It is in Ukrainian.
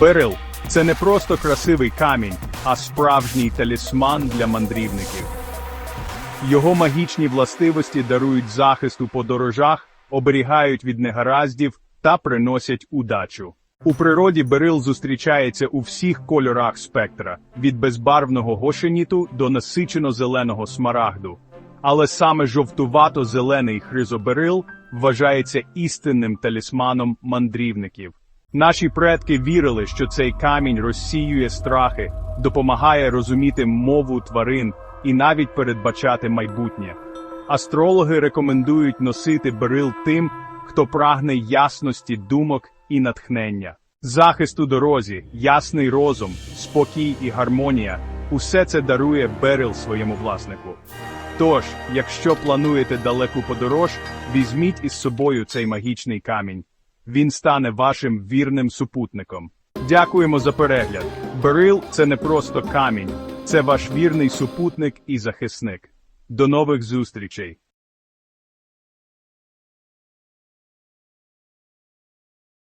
Берил це не просто красивий камінь, а справжній талісман для мандрівників. Його магічні властивості дарують захист у подорожах, оберігають від негараздів та приносять удачу. У природі берил зустрічається у всіх кольорах спектра, від безбарвного гошеніту до насичено-зеленого смарагду. Але саме жовтувато-зелений хризоберил вважається істинним талісманом мандрівників. Наші предки вірили, що цей камінь розсіює страхи, допомагає розуміти мову тварин і навіть передбачати майбутнє. Астрологи рекомендують носити берил тим, хто прагне ясності думок і натхнення. Захист у дорозі, ясний розум, спокій і гармонія усе це дарує берил своєму власнику. Тож, якщо плануєте далеку подорож, візьміть із собою цей магічний камінь. Він стане вашим вірним супутником. Дякуємо за перегляд. Берил це не просто камінь, це ваш вірний супутник і захисник. До нових зустрічей!